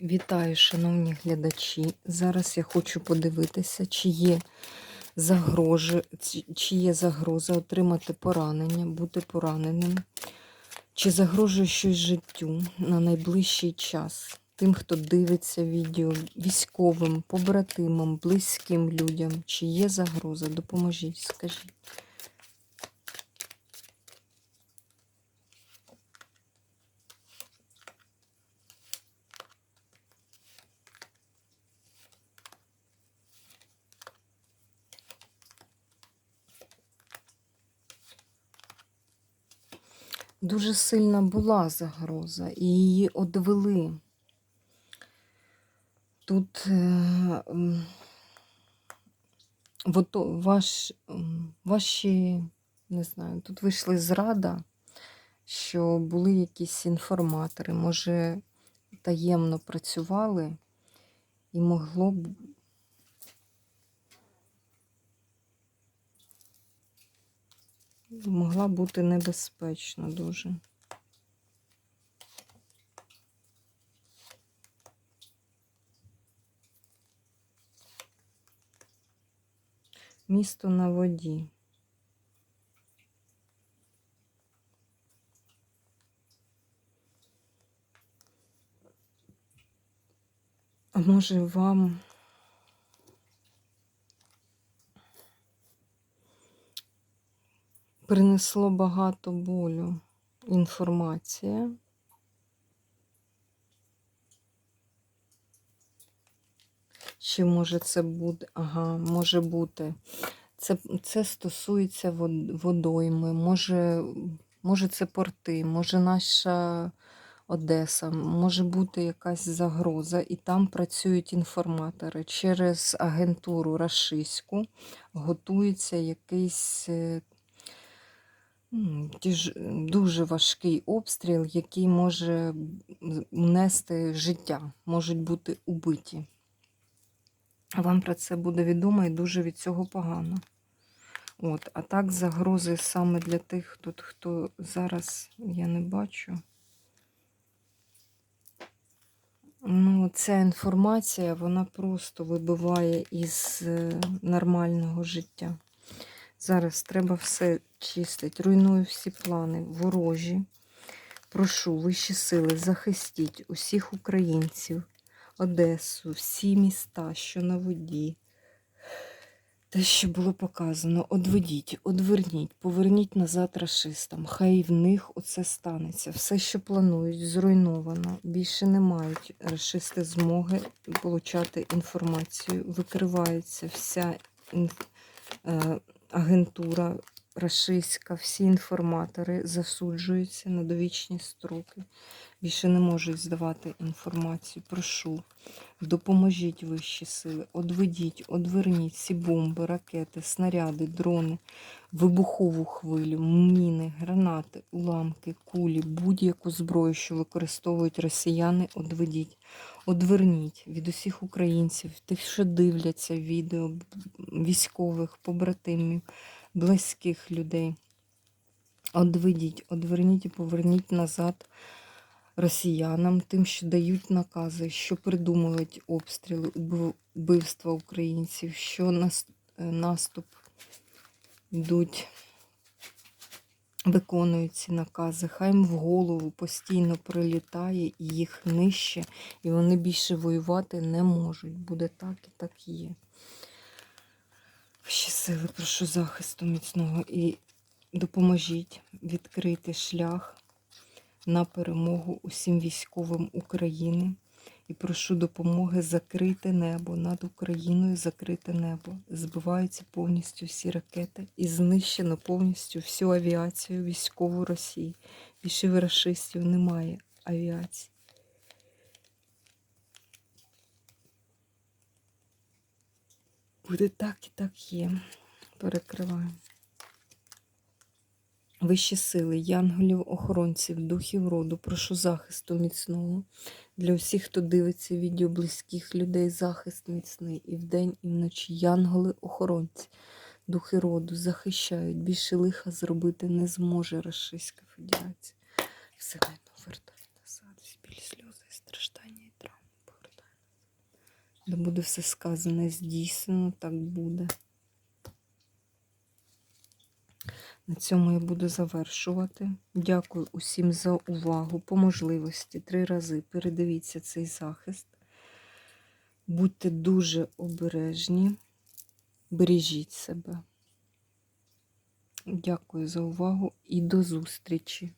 Вітаю, шановні глядачі. Зараз я хочу подивитися, чи є, загрожи, чи- чи є загроза отримати поранення, бути пораненим, чи загрожує щось життю на найближчий час. Тим, хто дивиться відео, військовим, побратимам, близьким людям, чи є загроза, допоможіть, скажіть. Дуже сильна була загроза, і її одвели. Тут е, ваш, ваші, не знаю, тут вийшли зрада, що були якісь інформатори, може, таємно працювали, і могло б могла бути небезпечно дуже. Місто на воді. А може вам принесло багато болю інформація? Чи може це буде? Ага, може бути. Це, це стосується водойми, може, може це порти, може наша Одеса, може бути якась загроза, і там працюють інформатори. Через агентуру рашиську готується якийсь е, дуже важкий обстріл, який може унести життя, можуть бути убиті. Вам про це буде відомо і дуже від цього погано. От, а так, загрози саме для тих, тут, хто зараз я не бачу. Ну, ця інформація, вона просто вибиває із е, нормального життя. Зараз треба все чистити. Руйную всі плани, ворожі. Прошу, вищі сили, захистіть усіх українців, Одесу, всі міста, що на воді. Те, що було показано, одведіть, одверніть, поверніть назад рашистам. Хай в них оце станеться. Все, що планують, зруйновано. Більше не мають рашисти змоги получати інформацію. Викривається вся інф... агентура рашистська, всі інформатори засуджуються на довічні строки. Більше не можуть здавати інформацію. Прошу, допоможіть вищі сили, одведіть, одверніть всі бомби, ракети, снаряди, дрони, вибухову хвилю, міни, гранати, уламки, кулі, будь-яку зброю, що використовують росіяни, одведіть. Одверніть від усіх українців, тих, що дивляться відео, військових, побратимів, близьких людей. Одведіть, одверніть і поверніть назад росіянам, тим, що дають накази, що придумують обстріли, вбивства українців, що е, наступ йдуть, виконують ці накази. Хай їм в голову постійно прилітає і їх нижче, і вони більше воювати не можуть. Буде так і так є. Сили, прошу захисту міцного і допоможіть відкрити шлях на перемогу усім військовим України. І прошу допомоги закрити небо над Україною, закрите небо. Збиваються повністю всі ракети і знищено повністю всю авіацію військову Росії. Більше в рашистів немає авіації. Буде так і так є. Перекриваємо. Вищі сили, янголів, охоронців, духів роду, прошу захисту міцного. Для всіх, хто дивиться відео близьких людей, захист міцний і вдень, і вночі. Янголи, охоронці, духи роду захищають. Більше лиха зробити не зможе Російська Федерація. Вселенну вертай назад, білі сльози, і травми. Де буде все сказане здійснено, так буде. На цьому я буду завершувати. Дякую усім за увагу. По можливості три рази передивіться цей захист. Будьте дуже обережні, бережіть себе. Дякую за увагу і до зустрічі!